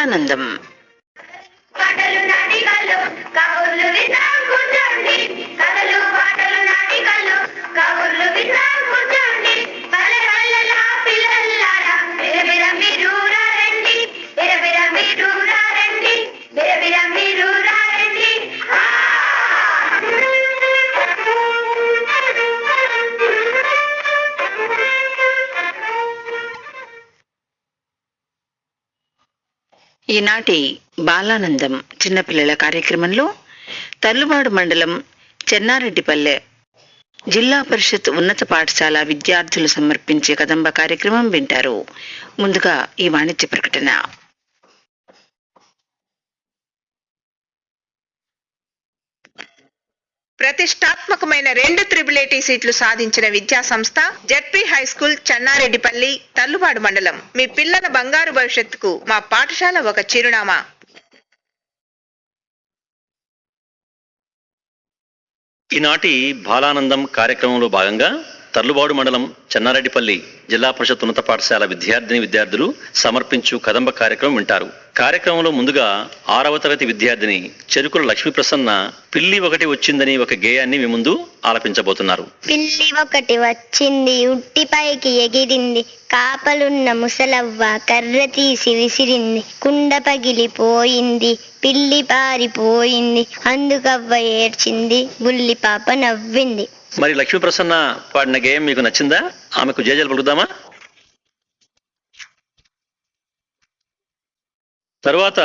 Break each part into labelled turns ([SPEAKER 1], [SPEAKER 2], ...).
[SPEAKER 1] బాలానందం ఈనాటి బాలానందం చిన్నపిల్లల కార్యక్రమంలో తల్లుబాడు మండలం చెన్నారెడ్డిపల్లె జిల్లా పరిషత్ ఉన్నత పాఠశాల విద్యార్థులు సమర్పించే కదంబ కార్యక్రమం వింటారు. ముందుగా ఈ వాణిజ్య ప్రకటన.
[SPEAKER 2] ప్రతిష్టాత్మకమైన రెండు త్రిబులేటీ సీట్లు సాధించిన విద్యా సంస్థ జెడ్పీ హై స్కూల్ చెన్నారెడ్డిపల్లి తల్లుబాడు మండలం. మీ పిల్లల బంగారు భవిష్యత్తుకు మా పాఠశాల ఒక చిరునామా.
[SPEAKER 3] ఈనాటి బాలానందం కార్యక్రమంలో భాగంగా తర్లుబాడు మండలం చెన్నారెడ్డిపల్లి జిల్లా పరిషత్ ఉన్నత పాఠశాల విద్యార్థిని విద్యార్థులు సమర్పించు కదంబ కార్యక్రమం వింటారు. కార్యక్రమంలో ముందుగా ఆరవ తరగతి విద్యార్థిని చెరుకుల లక్ష్మీ ప్రసన్న పిల్లి ఒకటి వచ్చిందని ఒక గేయాన్ని మీ ముందు ఆలపించబోతున్నారు.
[SPEAKER 4] పిల్లి ఒకటి వచ్చింది ఉట్టిపైకి ఎగిరింది కాపలున్న ముసలవ్వ కర్ర తీసి విసిరింది కుండ పగిలిపోయింది పిల్లి పారిపోయింది అందుకవ్వ ఏడ్చింది బుల్లి పాప నవ్వింది.
[SPEAKER 3] మరి లక్ష్మీ ప్రసన్న పాడిన గేయం మీకు నచ్చిందా? ఆమెకు జేజలు పలుకుదామా? తరువాత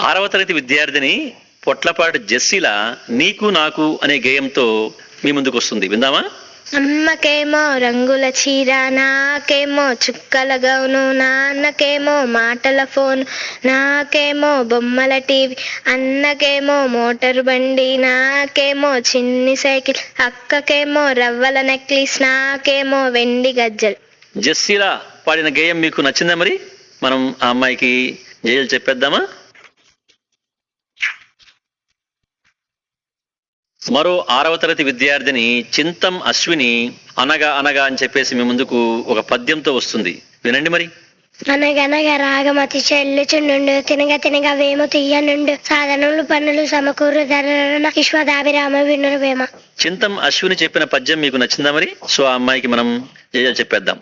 [SPEAKER 3] ఆరవ తరగతి విద్యార్థిని పొట్లపాటి జెస్సీల నీకు నాకు అనే గేయంతో మీ ముందుకు వస్తుంది విందామా?
[SPEAKER 4] అమ్మకేమో రంగుల చీర నాకేమో చుక్కల గౌను నాన్నకేమో మాటల ఫోన్ నాకేమో బొమ్మల టీవీ అన్నకేమో మోటారు బండి నాకేమో చిన్ని సైకిల్ అక్కకేమో రవ్వల నెక్లెస్ నాకేమో వెండి గజ్జలు.
[SPEAKER 3] జెస్సీల పాడిన గేయం మీకు నచ్చిందా మరి? మనం ఆ అమ్మాయికి జేజలు చెప్పేద్దామా? మరో ఆరవ తరగతి విద్యార్థిని చింతం అశ్విని అనగా అనగా అని చెప్పేసి మీ ముందుకు ఒక పద్యంతో వస్తుంది. వినండి మరి.
[SPEAKER 4] అనగనగా రాగమతి చెల్లుచుండు తినగ తినగ వేము తీయనుండు సాధనలు పనులు సమకూరు ధరణ విశ్వదాభిరామ వినురు వేమ.
[SPEAKER 3] చింతం అశ్విని చెప్పిన పద్యం మీకు నచ్చిందా మరి? సో ఆ అమ్మాయికి మనం చెప్పేద్దాం.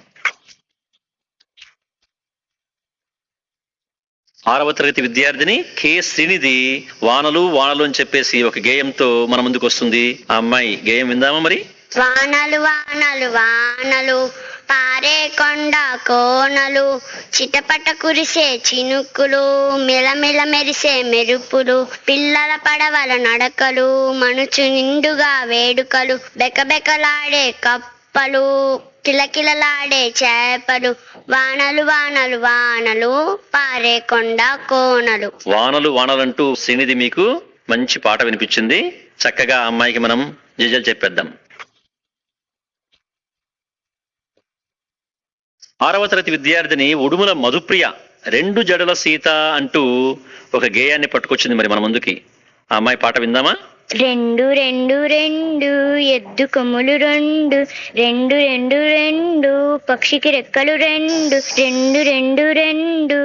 [SPEAKER 3] ఆరవ తరగతి విద్యార్థిని కే శ్రీనిధి వానలు వానలు అని చెప్పేసి ఒక గేయంతో మన ముందుకు వస్తుంది. ఆ అమ్మాయి గేయం విందామా మరి?
[SPEAKER 4] వానలు వానలు వానలు పారే కొండ కోనలు చిటపట కురిసే చినుకులు మెలమెల మెరిసే మెరుపులు పిల్లల పడవల నడకలు మనుచు నిండుగా వేడుకలు బెకబెకలాడే కప్పలు కిలకిలలాడే చేపలు వానలు వానలు వానలు పారే కొండ కోనలు.
[SPEAKER 3] వానలు వానలంటూ శ్రీనిధి మీకు మంచి పాట వినిపించింది. చక్కగా అమ్మాయికి మనం జజలు చెప్పేద్దాం. ఆరవ తరగతి విద్యార్థిని ఉడుముల మధుప్రియ రెండు జడల సీత అంటూ ఒక గేయాన్ని పట్టుకొచ్చింది మరి మన ముందుకి. ఆ అమ్మాయి పాట విందామా?
[SPEAKER 4] రెండు రెండు రెండు ఎద్దు కొమ్ములు రెండు రెండు రెండు రెండు పక్షికి రెక్కలు రెండు రెండు రెండు రెండు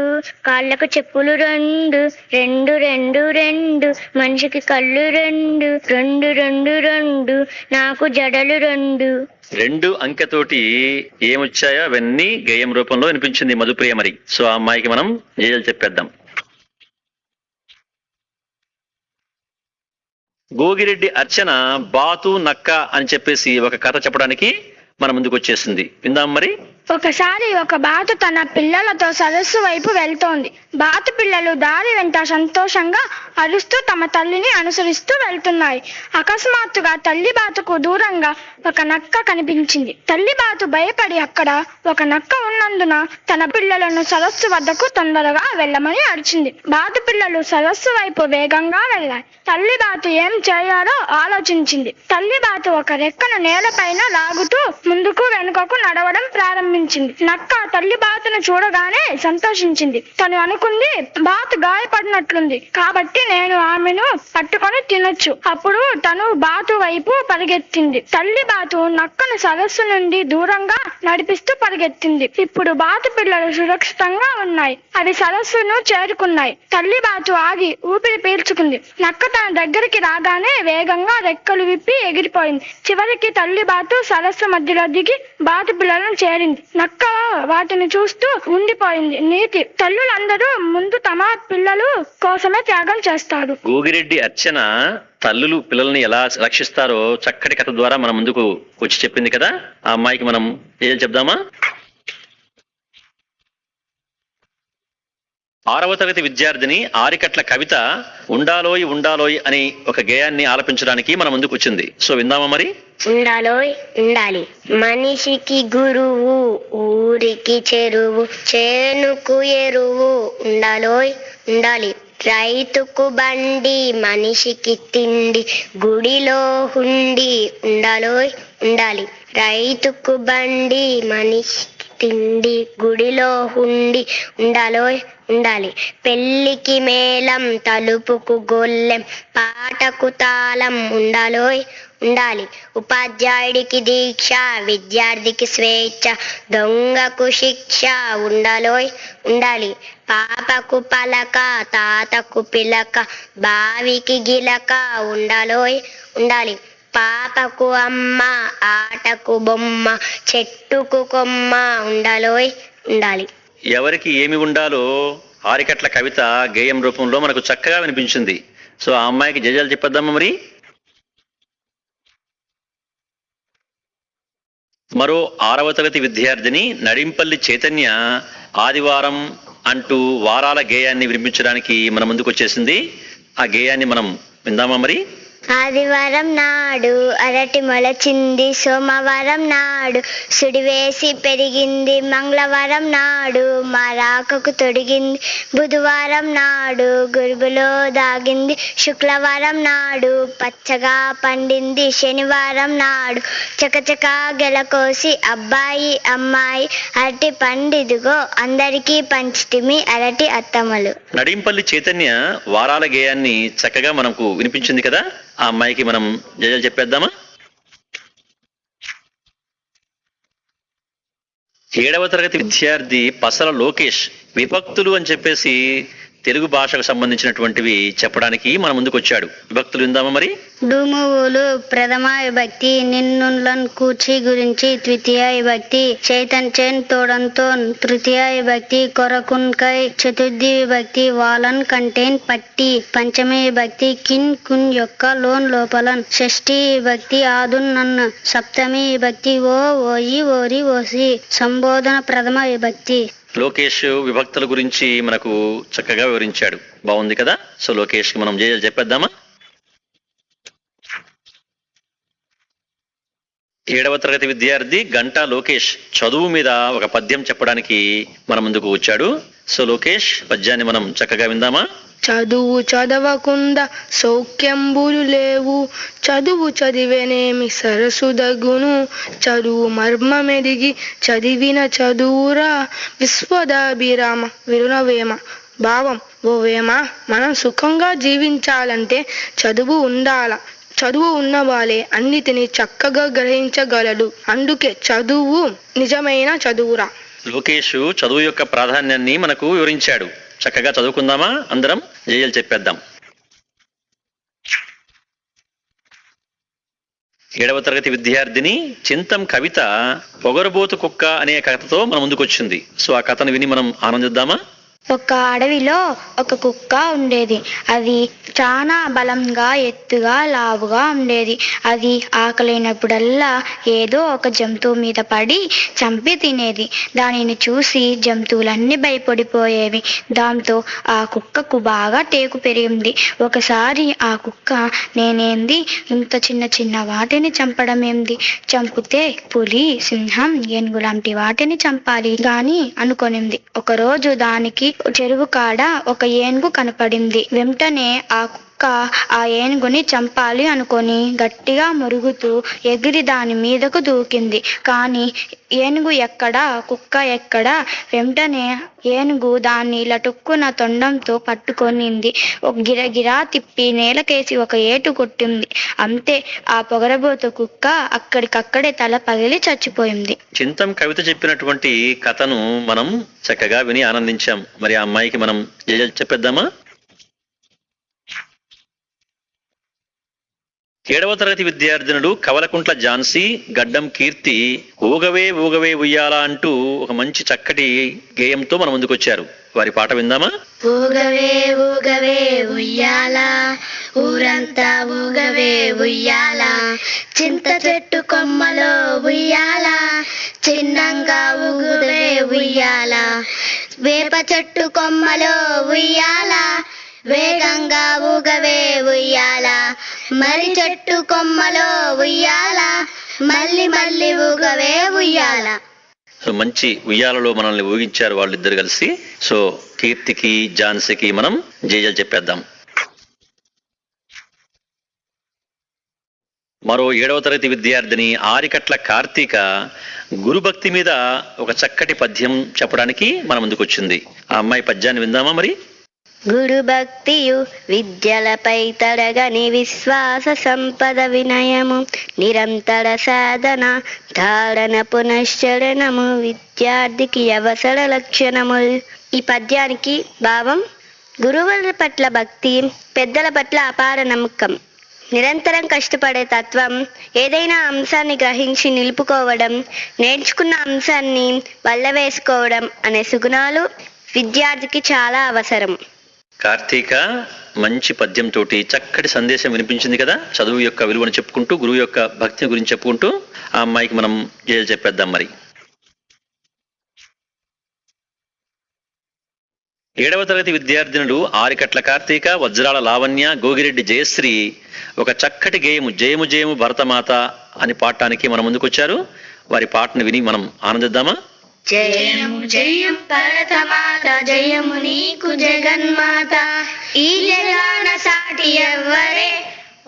[SPEAKER 4] కాళ్ళకు చెప్పులు రెండు రెండు రెండు రెండు మనిషికి కళ్ళు రెండు రెండు రెండు రెండు నాకు జడలు రెండు
[SPEAKER 3] రెండు అంకెతోటి ఏమొచ్చాయో అవన్నీ గేయం రూపంలో వినిపించింది మధుప్రియ మరి సో ఆ అమ్మాయికి మనం జేజలు చెప్పేద్దాం గోగిరెడ్డి అర్చన బాతు నక్క అని చెప్పేసి ఒక కథ చెప్పడానికి మన ముందుకు వచ్చేసింది. విందాం మరి.
[SPEAKER 5] ఒకసారి ఒక బాతు తన పిల్లలతో సరస్సు వైపు వెళ్తోంది. బాతు పిల్లలు దారి వెంట సంతోషంగా అరుస్తూ తమ తల్లిని అనుసరిస్తూ వెళ్తున్నాయి. అకస్మాత్తుగా తల్లి బాతుకు దూరంగా ఒక నక్క కనిపించింది. తల్లి బాతు భయపడి అక్కడ ఒక నక్క ఉన్నందున తన పిల్లలను సరస్సు వద్దకు తొందరగా వెళ్ళమని అరిచింది. బాతు పిల్లలు సరస్సు వైపు వేగంగా వెళ్ళాయి. తల్లి బాతు ఏం చేయాలో ఆలోచించింది. తల్లి బాతు ఒక రెక్కను నేలపైన లాగుతూ ముందుకు వెనుకకు నడవడం ప్రారంభించింది. నక్క తల్లి బాతును చూడగానే సంతోషించింది. తను అనుకుంది బాతు గాయపడినట్లుంది. కాబట్టి నేను ఆమెను పట్టుకొని తినొచ్చు. అప్పుడు తను బాతు వైపు పరిగెత్తింది. తల్లి బాతు నక్కను సరస్సు నుండి దూరంగా నడిపిస్తూ పరిగెత్తింది. ఇప్పుడు బాతు పిల్లలు సురక్షితంగా ఉన్నాయి. అవి సరస్సును చేరుకున్నాయి. తల్లి బాతు ఆగి ఊపిరి పీల్చుకుంది. నక్క తన దగ్గరికి రాగానే వేగంగా రెక్కలు విప్పి ఎగిరిపోయింది. చివరికి తల్లి బాతు సరస్సు మధ్యలో దిగి బాతు పిల్లలను చేరింది. నక్క వాటిని చూస్తూ ఉండిపోయింది. నీతి తల్లులందరూ ముందు తమ పిల్లలు కోసమే త్యాగం చేస్తారు.
[SPEAKER 3] గోగిరెడ్డి అర్చన? తల్లులు పిల్లల్ని ఎలా రక్షిస్తారో చక్కటి కథ ద్వారా మన ముందుకు వచ్చి చెప్పింది కదా? ఆ అమ్మాయికి మనం ఏం చెప్దామా? ఆరవ తరగతి విద్యార్థిని ఆరికట్ల కవిత ఉండాలోయ్ ఉండాలోయ్ అని ఒక గేయాన్ని ఆలపించడానికి మన ముందుకు వచ్చింది. సో విందామా మరి?
[SPEAKER 6] ఉండాలోయ్ ఉండాలి. మనిషికి గురువు ఊరికి చెరువు చేనుకు ఎరువు. ఉండాలోయ్ ఉండాలి. రైతుకు బండి మనిషికి తిండి గుడిలో హుండి ఉండలో ఉండాలి. రైతుకు బండి మనిషికి తిండి గుడిలో హుండి ఉండలో ఉండాలి. పెళ్ళికి మేళం తలుపుకు గొల్లెం పాటకు తాళం ఉండలో ఉండాలి. ఉపాధ్యాయుడికి దీక్ష విద్యార్థికి స్వేచ్ఛ దొంగకు శిక్ష ఉండాలోయ్ ఉండాలి. పాపకు పలక తాతకు పిలక బావికి గిలక ఉండాలోయ్ ఉండాలి. పాపకు అమ్మ ఆటకు బొమ్మ చెట్టుకు కొమ్మ ఉండాలోయ్ ఉండాలి.
[SPEAKER 3] ఎవరికి ఏమి ఉండాలో ఆరికట్ల కవిత గేయం రూపంలో మనకు చక్కగా వినిపించింది. సో ఆ అమ్మాయికి జజాలు చెప్పేద్దామా మరి. మరో ఆరవ తరగతి విద్యార్థిని నడింపల్లి చైతన్య ఆదివారం అంటూ వారాల గేయాన్ని వినిపించడానికి మన ముందుకు వచ్చేసింది. ఆ గేయాన్ని మనం విందామా మరి?
[SPEAKER 6] ఆదివారం నాడు అరటి మొలచింది సోమవారం నాడు సుడివేసి పెరిగింది మంగళవారం నాడు మా రాకకు తొడిగింది బుధవారం నాడు గురుబులో దాగింది శుక్రవారం నాడు పచ్చగా పండింది శనివారం నాడు చకచకా గెలకోసి అబ్బాయి అమ్మాయి అరటి పండిదిగో అందరికీ పంచితిమి అరటి అత్తమ్మలు
[SPEAKER 3] నడింపల్లి చైతన్య వారాల గేయాన్ని చక్కగా మనకు వినిపించింది కదా? ఆ అమ్మాయికి మనం జజాలు చెప్పేద్దామా? ఏడవ తరగతి విద్యార్థి పసల లోకేష్ విభక్తులు అని చెప్పేసి తెలుగు భాషకు సంబంధించినటువంటివి చెప్పడానికి మన ముందుకు వచ్చాడు విభక్తులు విందామా మరి?
[SPEAKER 6] డుమువులు ప్రథమ విభక్తి నిన్నులను కూర్చి గురించి ద్వితీయ విభక్తి చైతన్యన్ తోడంతో తృతీయ విభక్తి కొరకున్కై చతుర్థి విభక్తి వాలన్ కంటేన్ పట్టి పంచమి విభక్తి కిన్ కున్ యొక్క లోన్ లోపలన్ షష్ఠి విభక్తి ఆదున్ నన్ను సప్తమి విభక్తి ఓ ఓయి ఓరి ఓసి సంబోధన ప్రథమ విభక్తి
[SPEAKER 3] లోకేష్ విభక్తుల గురించి మనకు చక్కగా వివరించాడు. బాగుంది కదా? సో లోకేష్కి మనం చెప్పేద్దామా? ఏడవ తరగతి విద్యార్థి గంటా లోకేష్ చదువు మీద ఒక పద్యం చెప్పడానికి మన ముందుకు వచ్చాడు. సో లోకేష్ పద్యాన్ని మనం చక్కగా విందామా?
[SPEAKER 7] చదువు చదవకుండా సౌఖ్యంబులు లేవు. చదువు చదివేనేమి సరసుదగును చదువు మర్మమెదిగి చదివిన చదువురా. విశ్వదాభిరామ విరుణవేమ భావం ఓ వేమ మనం సుఖంగా జీవించాలంటే చదువు ఉండాల. చదువు ఉన్నవాలే అన్నిటిని చక్కగా గ్రహించగలడు. అందుకే చదువు నిజమైన చదువురా.
[SPEAKER 3] లోకేష్ చదువు యొక్క ప్రాధాన్యాన్ని మనకు వివరించాడు. చక్కగా చదువుకుందామా అందరం? ఏఎల్ చెప్పేద్దాం. ఏడవ తరగతి విద్యార్థిని చింతం కవిత పొగరబోతు కుక్క అనే కథతో మన ముందుకు వచ్చింది సో ఆ కథను విని మనం ఆనందిద్దామా?
[SPEAKER 5] ఒక అడవిలో ఒక కుక్క ఉండేది. అది చాలా బలంగా ఎత్తుగా లావుగా ఉండేది. అది ఆకలైనప్పుడల్లా ఏదో ఒక జంతువు మీద పడి చంపి తినేది. దానిని చూసి జంతువులన్నీ భయపడిపోయేవి. దాంతో ఆ కుక్కకు బాగా టేకు పెరిగింది. ఒకసారి ఆ కుక్క నేనేంది? ఇంత చిన్న చిన్న వాటిని చంపడం ఏంది? చంపితే పులి సింహం ఏనుగు లాంటి వాటిని చంపాలి. కానీ అనుకొనింది. ఒకరోజు దానికి చెరువు కాడ ఒక ఏనుగు కనపడింది. వెంటనే ఆ కుక్క
[SPEAKER 8] ఆ ఏనుగుని చంపాలి అనుకొని గట్టిగా మురుగుతూ ఎగిరి దాని మీదకు దూకింది. కానీ ఏనుగు ఎక్కడా కుక్క ఎక్కడా? వెంటనే ఏనుగు దాన్ని లటుక్కున తొండంతో పట్టుకొనింది. ఒక గిరగిరా తిప్పి నేలకేసి ఒక ఏటు కొట్టింది. అంతే ఆ పొగరబోతు కుక్క అక్కడికక్కడే తల పగిలి చచ్చిపోయింది.
[SPEAKER 3] చింతం కవిత చెప్పినటువంటి కథను మనం చక్కగా విని ఆనందించాం. మరి ఆ అమ్మాయికి మనం చెప్పేద్దామా? ఏడవ తరగతి విద్యార్థినుడు కవలకుంట్ల ఝాన్సీ గడ్డం కీర్తి ఊగవే ఊగవే ఉయ్యాలా అంటూ ఒక మంచి చక్కటి గేయంతో మన ముందుకొచ్చారు. వారి పాట విందామా?
[SPEAKER 9] ఊగవే ఊగవే ఉయ్యాలా ఊరంతా ఊగవే ఉయ్యాలా. చింత చెట్టు కొమ్మలో ఉయ్యాలా చిన్నంగా ఊగవే ఉయ్యాలా. వేప చెట్టు కొమ్మలో ఉయ్యాలా వేగంగా ఊగవే ఉయ్యాల. మరి చెట్టు కొమ్మలో ఉయ్యాల. మళ్ళీ మళ్ళీ ఊగవే ఉయ్యాల.
[SPEAKER 3] సో మంచి ఉయ్యాలలో మనల్ని ఊగించారు వాళ్ళిద్దరు కలిసి. సో కీర్తికి ఝాన్సీకి మనం జేజలు చెప్పేద్దాం. మరో ఏడవ తరగతి విద్యార్థిని ఆరికట్ల కార్తీక గురుభక్తి మీద ఒక చక్కటి పద్యం చెప్పడానికి మన ముందుకొచ్చింది. ఆ అమ్మాయి పద్యాన్ని విందామా మరి?
[SPEAKER 9] గురు భక్తియు విద్యలపై తరగని విశ్వాస సంపద వినయము. నిరంతర సాధన ధారణ పునశ్చరణము విద్యార్థికి అవసర లక్షణము. ఈ పద్యానికి భావం గురువుల పట్ల భక్తి పెద్దల పట్ల అపార నమ్మకం. నిరంతరం కష్టపడే తత్వం ఏదైనా అంశాన్ని గ్రహించి నిలుపుకోవడం నేర్చుకున్న అంశాన్ని వల్లవేసుకోవడం అనే సుగుణాలు విద్యార్థికి చాలా అవసరం.
[SPEAKER 3] కార్తీక మంచి పద్యంతో చక్కటి సందేశం వినిపించింది కదా? చదువు యొక్క విలువను చెప్పుకుంటూ గురువు యొక్క భక్తిని గురించి చెప్పుకుంటూ ఆ అమ్మాయికి మనం జయలు చెప్పేద్దాం మరి. ఏడవ తరగతి విద్యార్థినుడు ఆరికట్ల కార్తీక వజ్రాల లావణ్య గోగిరెడ్డి జయశ్రీ ఒక చక్కటి గేయము జయము జయము భరతమాత అని పాడటానికి మన ముందుకొచ్చారు. వారి పాటను విని మనం ఆనందిద్దామా?
[SPEAKER 9] జయము జయం పరతమాత జయము నీకు జగన్మాత. ఈ జగాన సాటి ఎవ్వరే?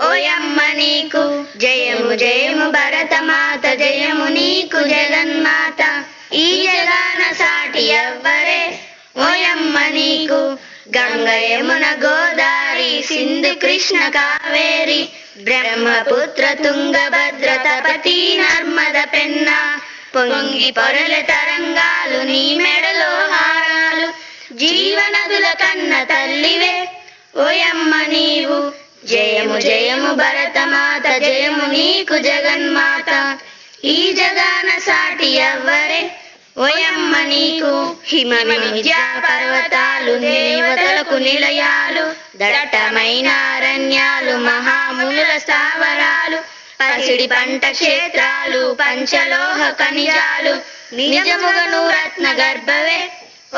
[SPEAKER 9] ఓయమ్మ నీకు. జయము జయము భరతమాత జయము నీకు జగన్మాత. ఈ జగాన సాటి ఎవ్వరే? ఓయమ్మ నీకు. గంగ యమున గోదావరి సింధు కృష్ణ కావేరి. బ్రహ్మపుత్ర తుంగభద్ర తపతి నర్మద పెన్నా. పొంగి పొరల తరంగాలు నీ మెడలో హారాలు. జీవనదుల కన్న తల్లివే ఓయమ్మ నీవు. జయము జయము భరతమాత జయము నీకు జగన్మాత. ఈ జగాన సాటి ఎవ్వరే ఓయమ్మ నీకు. హిమ విద్యా పర్వతాలు దేవతలకు నిలయాలు దట్టమైన అరణ్యాలు మహామునుల స్థావరాలు. పసిడి పంట క్షేత్రాలు పంచలోహ ఖనిజాలు. నిజముగను రత్న గర్భవే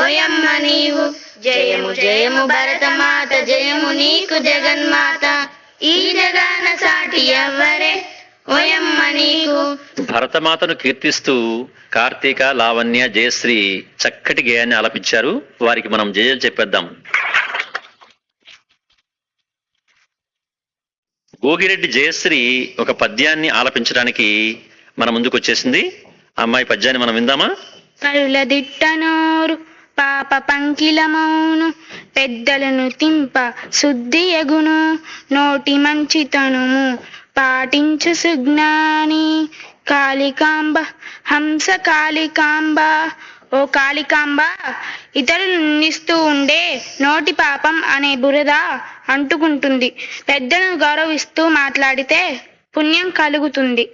[SPEAKER 9] ఓయమ్మ నీవు. జయము జయము భరతమాత జయము నీకు జగన్మాత. ఈ జగాన సాటి ఎవ్వరే. ఓయమ్మ నీకు
[SPEAKER 3] భరతమాతను కీర్తిస్తూ కార్తీక లావణ్య జయశ్రీ చక్కటి గేయాన్ని ఆలపించారు. వారికి మనం జయలు చెప్పేద్దాం. గోగిరెడ్డి జయశ్రీ ఒక పద్యాన్ని ఆలపించడానికి మన ముందుకు వచ్చేసింది అమ్మాయి పద్యాన్ని మనం విందామా?
[SPEAKER 8] కరుల దిట్టనోరు పాప పంకిలమౌను పెద్దలను తింప శుద్ధి ఎగును నోటి మంచితనము పాటించు సుజ్ఞాని. కాళికాంబ హంస కాళికాంబ ఓ కాళికాంబ ఇతరులు నిందిస్తూ ఉండే నోటి పాపం అనే బురద అంటుకుంటుంది. పెద్దలను గౌరవిస్తూ మాట్లాడితే పుణ్యం కలుగుతుంది.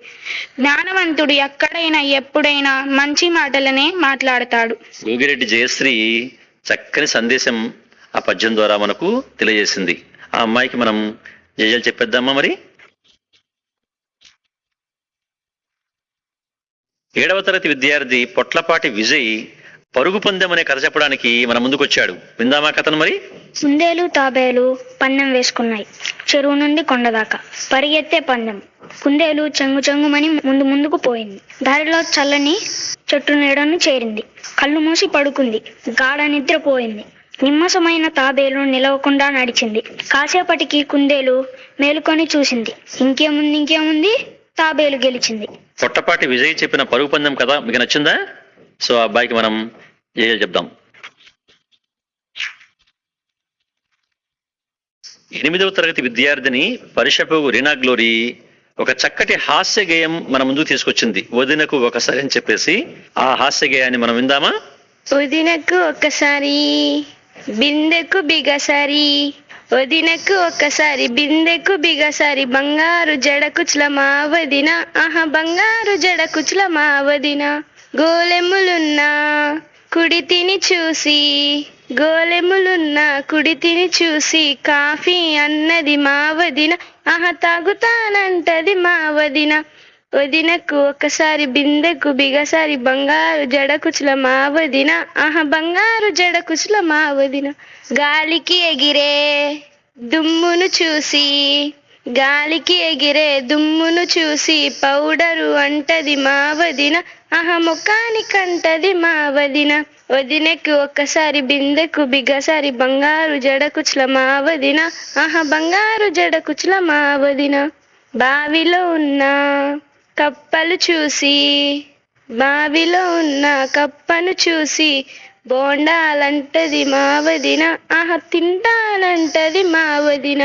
[SPEAKER 8] జ్ఞానవంతుడు ఎక్కడైనా ఎప్పుడైనా మంచి మాటలనే మాట్లాడతాడు.
[SPEAKER 3] గోగిరెడ్డి జయశ్రీ చక్కని సందేశం ఆ పద్యం ద్వారా మనకు తెలియజేసింది. ఆ అమ్మాయికి మనం జయజలు చెప్పేద్దామా మరి? ఏడవ తరగతి విద్యార్థి పొట్లపాటి విజయ్ పరుగు పందెం అనే కథ చెప్పడానికి మన ముందుకొచ్చాడు. విందామా కథను మరి?
[SPEAKER 8] కుందేలు తాబేలు పందెం వేసుకున్నాయి. చెరువు నుండి కొండదాకా పరిగెత్తే పందెం. కుందేలు చెంగు చెంగుమని ముందు ముందుకు పోయింది. దారిలో చల్లని చెట్టు నీడను చేరింది. కళ్ళు మూసి పడుకుంది. గాఢ నిద్రపోయింది
[SPEAKER 4] నిమ్మసమైన తాబేలు నిలవకుండా నడిచింది. కాసేపటికి కుందేలు మేలుకొని చూసింది. ఇంకేముంది ఇంకేముంది? తాబేలు గెలిచింది.
[SPEAKER 3] పొట్టపాటి విజయ్ చెప్పిన పరుగు పందెం కదా మీకు నచ్చిందా? సో అబ్బాయికి మనం ఏ చెప్దాం? ఎనిమిదవ తరగతి విద్యార్థిని పరిషపు రీనా గ్లోరీ ఒక చక్కటి హాస్య గేయం మన ముందుకు తీసుకొచ్చింది. వదినకు ఒకసారి అని చెప్పేసి ఆ హాస్య గేయాన్ని మనం విందామా?
[SPEAKER 10] వదినకు ఒకసారి బిందెకు బిగసారి వదినకు ఒక్కసారి బిందెకు బిగసారి బంగారు జడకుచుల మా వదిన ఆహా బంగారు జడకుచుల మా వదిన గోలెములున్నా కుడి తిని చూసి గోలెములున్న కుడి తిని చూసి కాఫీ అన్నది మా వదిన. ఆహా తాగుతానంటది మా వదిన. వదినకు ఒకసారి బిందెకు బిగసారి బంగారు జడకుచుల మా వదిన. ఆహా బంగారు జడకుచుల మా వదిన. గాలికి ఎగిరే దుమ్మును చూసి గాలికి ఎగిరే దుమ్మును చూసి పౌడరు అంటది మా వదిన. ఆహా మా వదిన. వదినకు ఒక్కసారి బిందెకు బిగసారి బంగారు జడకుచుల మా వదిన. ఆహా బంగారు జడకుచుల మా వదిన. బావిలో ఉన్న కప్పలు చూసి బావిలో ఉన్న కప్పను చూసి బోండాలంటది మా వదిన. ఆహ తింటానంటది మా వదిన.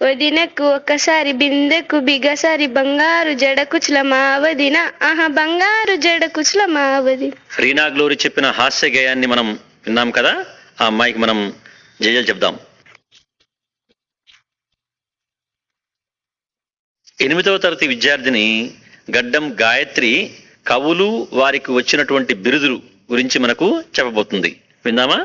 [SPEAKER 10] వదినకు ఒకసారి బిందెకు బిగసారి బంగారు జడకుచుల మావదిన ఆహా బంగారు జడకుచుల మావది వదిన
[SPEAKER 3] రీనా చెప్పిన హాస్య గేయాన్ని మనం విన్నాం కదా? ఆ అమ్మాయికి మనం జయలు చెప్దాం. ఎనిమిదవ తరగతి విద్యార్థిని గడ్డం గాయత్రి కవులు వారికి వచ్చినటువంటి బిరుదులు గురించి మనకు చెప్పబోతుంది. విందామా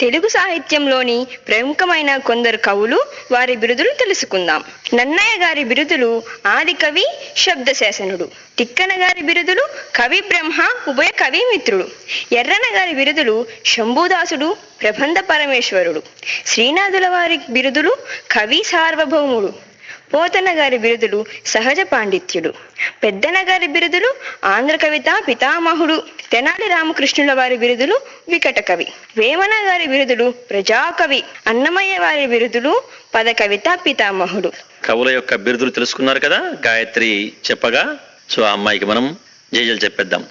[SPEAKER 11] తెలుగు సాహిత్యంలోని ప్రముఖమైన కొందరు కవులు వారి బిరుదులు తెలుసుకుందాం. నన్నయ్య గారి బిరుదులు ఆది కవి శబ్దశాసనుడు తిక్కన గారి బిరుదులు కవి బ్రహ్మ ఉభయ కవి మిత్రుడు ఎర్రన గారి బిరుదులు శంభుదాసుడు ప్రబంధ పరమేశ్వరుడు. శ్రీనాథుల వారి బిరుదులు కవి సార్వభౌముడు. పోతన గారి బిరుదులు సహజ పాండిత్యుడు పెద్దన గారి బిరుదులు ఆంధ్ర కవిత పితామహుడు తెనాలి రామకృష్ణుల వారి బిరుదులు వికట కవి. వేమన గారి బిరుదులు ప్రజాకవి. అన్నమయ్య వారి బిరుదులు పద కవిత పితామహుడు.
[SPEAKER 3] కవుల యొక్క బిరుదులు తెలుసుకున్నారు కదా? గాయత్రి చెప్పగా సో ఆ అమ్మాయికి మనం జయజలు చెప్పేద్దాం.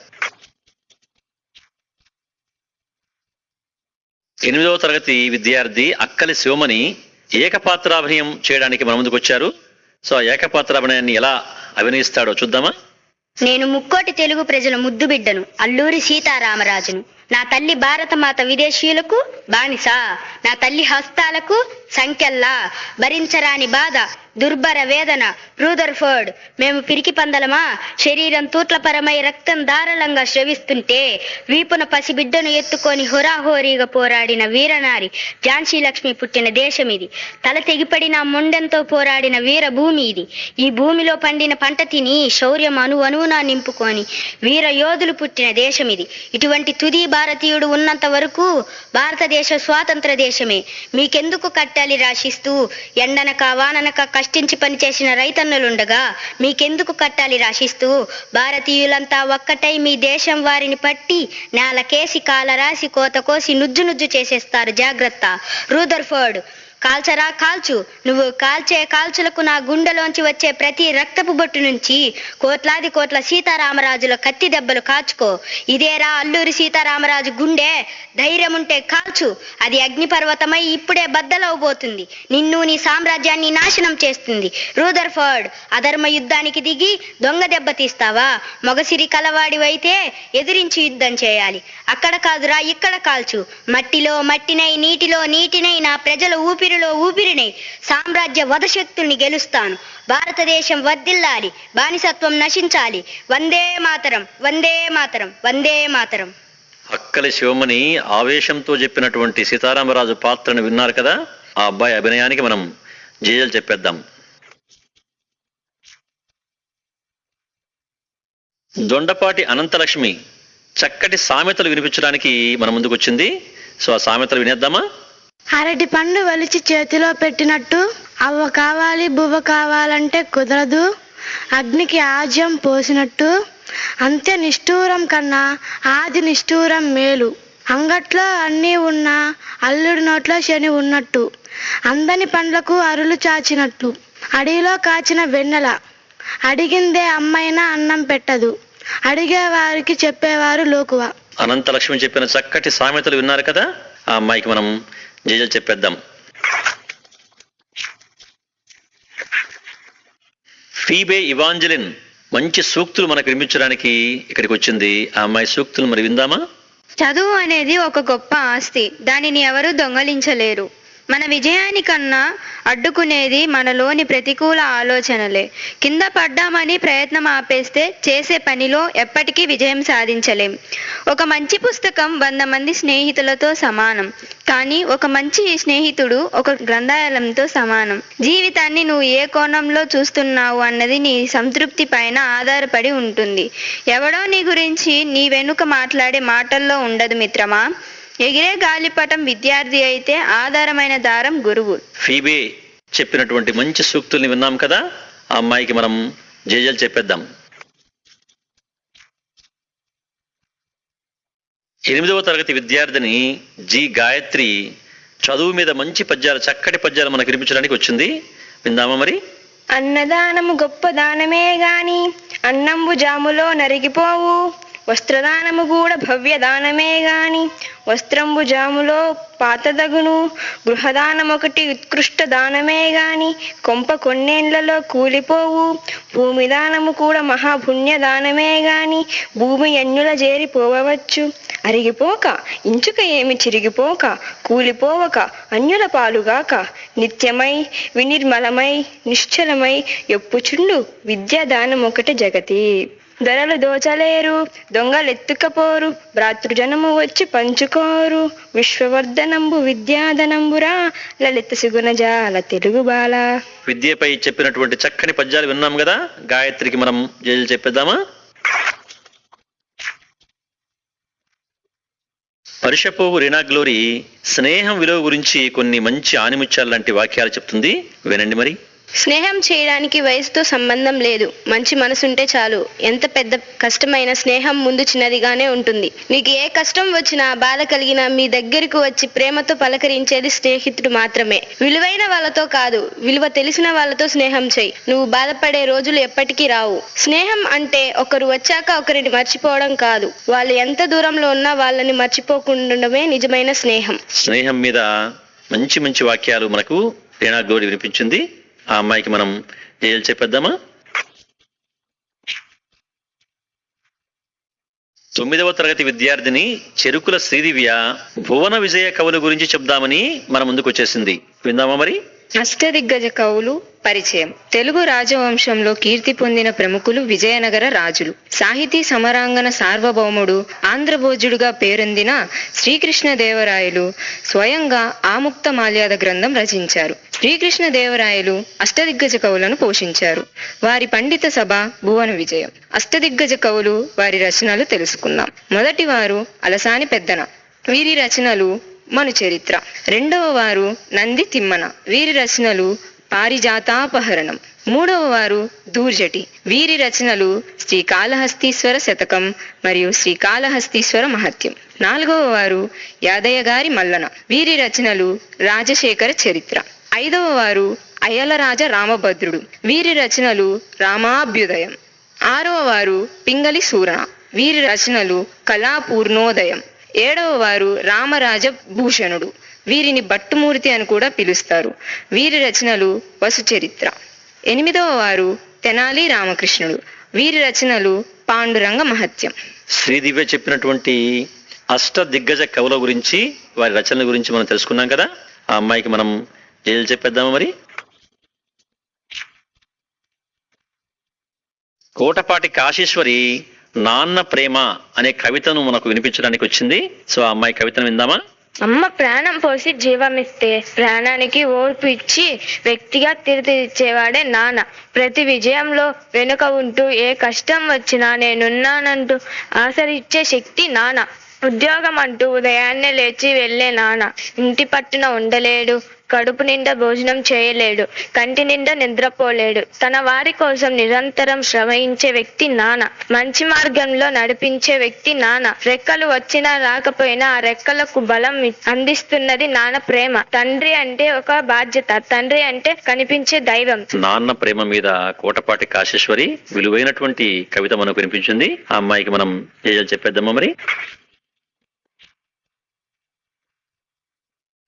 [SPEAKER 3] ఎనిమిదవ తరగతి విద్యార్థి అక్కలి శివమణి ఏకపాత్రాభినయం చేయడానికి మన ముందుకు వచ్చారు సో ఆ ఎలా అభినయిస్తాడో చూద్దామా?
[SPEAKER 4] నేను ముక్కోటి తెలుగు ప్రజల ముద్దు బిడ్డను అల్లూరి సీతారామరాజును. నా తల్లి భారతమాత విదేశీయులకు బానిస. నా తల్లి హస్తాలకు సంఖ్యల్లా భరించరాని బాధ దుర్భర వేదన. రూదర్ఫర్డ్ మేము పిరికి పందలమా? శరీరం తూట్లపరమై రక్తం దారళంగా శ్రవిస్తుంటే వీపున పసిబిడ్డను ఎత్తుకొని హోరాహోరీగా పోరాడిన వీరనారి ఝాన్సీ లక్ష్మి పుట్టిన దేశం ఇది తల తెగిపడిన మొండెంతో పోరాడిన వీర భూమి ఇది ఈ భూమిలో పండిన పంట తిని శౌర్యం అను అనువునా నింపుకొని వీర యోధులు పుట్టిన దేశం ఇది ఇటువంటి తుది భారతీయుడు ఉన్నంత వరకు భారతదేశ స్వాతంత్ర దేశమే. మీకెందుకు కట్టాలి రాశిస్తూ ఎండనక వాననక కష్టించి పనిచేసిన రైతన్నులుండగా మీకెందుకు కట్టాలి రాశిస్తూ? భారతీయులంతా ఒక్కటై మీ దేశం వారిని పట్టి నేలకేసి కాలరాసి కోత కోసి నుజ్జు నుజ్జు చేసేస్తారు. జాగ్రత్త. రూదర్ఫర్డ్ కాల్చరా కాల్చు. నువ్వు కాల్చే కాల్చులకు నా గుండెలోంచి వచ్చే ప్రతి రక్తపు బొట్టు నుంచి కోట్లాది కోట్ల సీతారామరాజుల కత్తి దెబ్బలు కాచుకో. ఇదేరా అల్లూరి సీతారామరాజు గుండె? ధైర్యం ఉంటే కాల్చు. అది అగ్నిపర్వతమై ఇప్పుడే బద్దలవబోతుంది. నిన్ను నీ సామ్రాజ్యాన్ని నాశనం చేస్తుంది. రూదర్ఫర్డ్ అధర్మ యుద్ధానికి దిగి దొంగ దెబ్బ తీస్తావా? మొగసిరి కలవాడివైతే ఎదిరించి యుద్ధం చేయాలి. అక్కడ కాదురా ఇక్కడ కాల్చు. మట్టిలో మట్టినై నీటిలో నీటినై నా ప్రజల ఊపిరిలో ఊపిరినై సామ్రాజ్య వధశక్తుల్ని గెలుస్తాను. భారతదేశం వర్దిల్లాలి బానిసత్వం నశించాలి. వందే మాతరం వందే మాతరం వందే మాతరం.
[SPEAKER 3] అక్కలి శివమని ఆవేశంతో చెప్పినటువంటి సీతారామరాజు పాత్రను విన్నారు కదా? ఆ అబ్బాయి అభినయానికి మనం జయజలు చెప్పేద్దాం. దొండపాటి అనంతలక్ష్మి చక్కటి సామెతలు వినిపించడానికి మన ముందుకు వచ్చింది సో ఆ సామెతలు వినేద్దామా?
[SPEAKER 10] అరటి పండు వలిచి చేతిలో పెట్టినట్టు అవ్వ కావాలి బువ్వ కావాలంటే కుదరదు. అగ్నికి ఆజ్యం పోసినట్టు. అంత్య నిష్ఠూరం కన్నా ఆది నిష్ఠూరం మేలు.
[SPEAKER 8] అంగట్లో అన్నీ ఉన్నా అల్లుడి నోట్లో శని ఉన్నట్టు. అందని పండ్లకు అరులు చాచినట్టు. అడిలో కాచిన వెన్నెల. అడిగిందే అమ్మైనా అన్నం పెట్టదు. అడిగేవారికి చెప్పేవారు లోకువ.
[SPEAKER 3] అనంతలక్ష్మి చెప్పిన చక్కటి సామెతలు విన్నారు కదా? ఆ అమ్మాయికి మనం జేజలు చెప్పేద్దాం. ఫీబే ఇవాంజలిన్ మంచి సూక్తులు మనకు వినిపించడానికి ఇక్కడికి వచ్చింది. ఆ అమ్మాయి సూక్తులు మరి విందామా?
[SPEAKER 12] చదువు అనేది ఒక గొప్ప ఆస్తి. దానిని ఎవరూ దొంగలించలేరు. మన విజయానికన్నా అడ్డుకునేది మనలోని ప్రతికూల ఆలోచనలే. కింద పడ్డామని ప్రయత్నం ఆపేస్తే చేసే పనిలో ఎప్పటికీ విజయం సాధించలేం. ఒక మంచి పుస్తకం వంద మంది స్నేహితులతో సమానం. కానీ ఒక మంచి స్నేహితుడు ఒక గ్రంథాలయంతో సమానం. జీవితాన్ని నువ్వు ఏ కోణంలో చూస్తున్నావు అన్నది నీ సంతృప్తి పైన ఆధారపడి ఉంటుంది. ఎవడో నీ గురించి నీ వెనుక మాట్లాడే మాటల్లో ఉండదు మిత్రమా. ఎగిరే గాలిపటం విద్యార్థి అయితే ఆధారమైన దారం గురువు.
[SPEAKER 3] ఫీబే చెప్పినటువంటి మంచి సూక్తుల్ని విన్నాం కదా? ఆ అమ్మాయికి మనం జేజలు చెప్పేద్దాం. ఎనిమిదవ తరగతి విద్యార్థిని జి గాయత్రి చదువు మీద మంచి పద్యాలు చక్కటి పద్యాలు మనకు వినిపించడానికి వచ్చింది. విందామా మరి?
[SPEAKER 11] అన్నదానము గొప్ప దానమే గాని అన్నంబు జాములో నరిగిపోవు. వస్త్రదానము కూడా భవ్య దానమే గాని వస్త్రంబు జాములో పాతదగును గృహదానమొకటి ఉత్కృష్ట దానమే గాని కొంప కొన్నేళ్ళలో కూలిపోవు. భూమి దానము కూడా మహాపుణ్య దానమే గాని భూమి అన్యుల చేరిపోవచ్చు అరిగిపోక ఇంచుక ఏమి చిరిగిపోక కూలిపోవక అన్యుల పాలుగాక నిత్యమై వినిర్మలమై నిశ్చలమై ఎప్పుచుండు విద్యాదానం ఒకటి జగతి. దొరలు దోచలేరు దొంగలెత్తుకపోరు భ్రాతృజనము వచ్చి పంచుకోరు. విశ్వవర్ధనంబు విద్యాధనంబురా లలిత సుగుణజాల తెలుగు బాల.
[SPEAKER 3] విద్యపై చెప్పినటువంటి చక్కని పద్యాలు విన్నాం కదా గాయత్రికి మనం జైలు చెప్పేద్దామా? పరిషపోవు రీనా గ్లోరీ స్నేహం విలువ గురించి కొన్ని మంచి ఆనిముత్యాలు లాంటి వాక్యాలు చెప్తుంది. వినండి మరి.
[SPEAKER 10] స్నేహం చేయడానికి వయసుతో సంబంధం లేదు. మంచి మనసుంటే చాలు. ఎంత పెద్ద కష్టమైన స్నేహం ముందు చిన్నదిగానే ఉంటుంది. నీకు ఏ కష్టం వచ్చినా బాధ కలిగినా మీ దగ్గరకు వచ్చి ప్రేమతో పలకరించేది స్నేహితుడు మాత్రమే. విలువైన వాళ్ళతో కాదు. విలువ తెలిసిన వాళ్ళతో స్నేహం చేయి. నువ్వు బాధపడే రోజులు ఎప్పటికీ రావు. స్నేహం అంటే ఒకరు వచ్చాక ఒకరిని మర్చిపోవడం కాదు. వాళ్ళు ఎంత దూరంలో ఉన్నా వాళ్ళని మర్చిపోకుండడమే నిజమైన స్నేహం.
[SPEAKER 3] స్నేహం మీద మంచి మంచి వాక్యాలు మనకు రీనా గ్లోరీ వినిపించింది. ఆ అమ్మాయికి మనం జేజలు చెప్పేద్దామా? తొమ్మిదవ తరగతి విద్యార్థిని చెరుకుల శ్రీదివ్య భువన విజయ కవుల గురించి చెప్దామని మన ముందుకు వచ్చేసింది. విందామా మరి?
[SPEAKER 11] అష్టదిగ్గజ కవులు పరిచయం. తెలుగు రాజవంశంలో కీర్తి పొందిన ప్రముఖులు విజయనగర రాజులు. సాహితీ సమరాంగణ సార్వభౌముడు ఆంధ్రభోజుడుగా పేరొందిన శ్రీకృష్ణదేవరాయలు స్వయంగా ఆముక్త మాల్యాద గ్రంథం రచించారు. శ్రీకృష్ణదేవరాయలు అష్టదిగ్గజ కవులను పోషించారు. వారి పండిత సభ భువన విజయం. అష్టదిగ్గజ కవులు వారి రచనలు తెలుసుకుందాం. మొదటి వారు అలసాని పెద్దన. వీరి రచనలు మను చరిత్ర. రెండవ వారు నంది తిమ్మన. వీరి రచనలు పారిజాతాపహరణం. మూడవ వారు దూర్జటి. వీరి రచనలు శ్రీకాళహస్తీశ్వర శతకం మరియు శ్రీకాళహస్తీశ్వర మహత్యం. నాలుగవ వారు యాదయ్య గారి మల్లన. వీరి రచనలు రాజశేఖర చరిత్ర. ఐదవ వారు అయలరాజ రామభద్రుడు. వీరి రచనలు రామాభ్యుదయం. ఆరవ వారు పింగళి సూరణ వీరి రచనలు కళాపూర్ణోదయం. ఏడవ వారు రామరాజ భూషణుడు. వీరిని భట్టుమూర్తి అని కూడా పిలుస్తారు. వీరి రచనలు వసుచరిత్ర. ఎనిమిదవ వారు తెనాలి రామకృష్ణుడు. వీరి రచనలు పాండురంగ మహత్యం.
[SPEAKER 3] శ్రీదివ్య చెప్పినటువంటి అష్ట దిగ్గజ కవుల గురించి వారి రచనల గురించి మనం తెలుసుకున్నాం కదా? ఆ అమ్మాయికి మనం జేజలు చెప్పేద్దామా మరి? కోటపాటి కాశీశ్వరి నాన్న ప్రేమ అనే కవితను మనకు వినిపించడానికి వచ్చింది. సో ఆ అమ్మాయి కవితను విందామా?
[SPEAKER 13] అమ్మ ప్రాణం పోసి జీవమిస్తే ప్రాణానికి ఓర్పు ఇచ్చి వ్యక్తిగా తీర్చిదిచ్చేవాడే నాన్న. ప్రతి విజయంలో వెనుక ఉంటూ ఏ కష్టం వచ్చినా నేనున్నానంటూ ఆసరిచ్చే శక్తి నాన్న. ఉద్యోగం అంటూ ఉదయాన్నే లేచి వెళ్ళే నాన్న. ఇంటి పట్టున ఉండలేడు.
[SPEAKER 14] కడుపు నిండా భోజనం చేయలేడు కంటి నిండా నిద్రపోలేడు. తన వారి కోసం నిరంతరం శ్రమించే వ్యక్తి నాన్న మంచి మార్గంలో నడిపించే వ్యక్తి నాన్న. రెక్కలు వచ్చినా రాకపోయినా ఆ రెక్కలకు బలం అందిస్తున్నది నాన్న ప్రేమ. తండ్రి అంటే ఒక బాధ్యత తండ్రి అంటే కనిపించే దైవం.
[SPEAKER 3] నాన్న ప్రేమ మీద కోటపాటి కాశేశ్వరి విలువైనటువంటి కవిత మనకు వినిపించింది. ఆ అమ్మాయికి మనం ఏదో చెప్పేద్దామా మరి?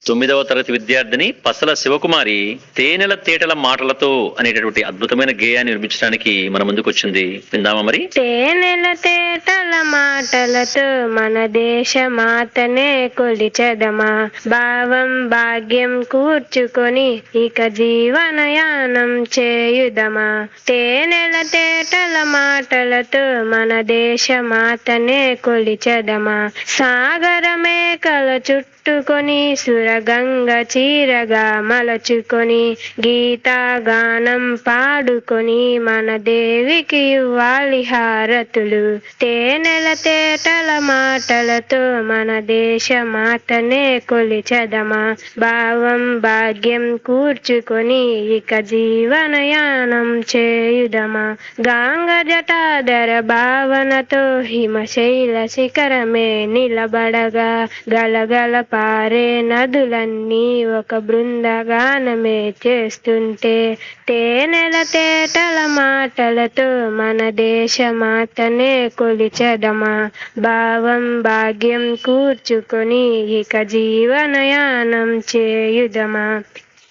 [SPEAKER 3] తొమ్మిదవ తరగతి విద్యార్థిని పసల శివకుమారి తేనెల తేటల మాటలతో అనేటటువంటి అద్భుతమైన గేయాన్ని నిర్మించడానికి మన ముందుకు వచ్చింది. విందామా మరి?
[SPEAKER 14] తేనెల తేటల మాటలతో మన దేశ మాతనే కొలిచెదమా. భావం భాగ్యం కూర్చుకొని ఇక జీవనయానం చేయుదమా. తేనెల తేటల మాటలతో మన దేశ మాతనే కొలిచెదమా. సాగర మేకల కట్టుకొని సురగంగ చీరగా మలచుకొని గీతాగానం పాడుకొని మన దేవికి ఇవ్వాలి హారతులు. తేనెల తేటల మాటలతో మన దేశ మాతనే కొలిచదమా. భావం భాగ్యం కూర్చుకొని ఇక జీవనయానం చేయుదమా. గాంగ జటాధర భావనతో హిమశైల శిఖరమే నిలబడగా గలగల పారే నదులన్నీ ఒక బృందగానమే చేస్తుంటే తేనెల తేటల మాటలతో మన దేశ మాతనే కొలిచదమా? భావం భాగ్యం కూర్చుకొని ఇక జీవనయానం చేయుదమా?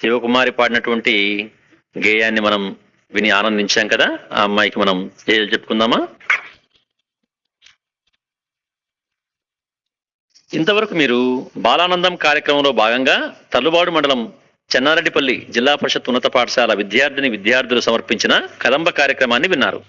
[SPEAKER 3] శివకుమారి పాడినటువంటి గేయాన్ని మనం విని ఆనందించాం కదా? ఆ అమ్మాయికి మనం ఏదో చెప్పుకుందామా? ఇంతవరకు మీరు బాలానందం కార్యక్రమంలో భాగంగా తల్లుబాడు మండలం చెన్నారెడ్డిపల్లి జిల్లా పరిషత్ ఉన్నత పాఠశాల విద్యార్థిని విద్యార్థులు సమర్పించిన కదంబ కార్యక్రమాన్ని విన్నారు.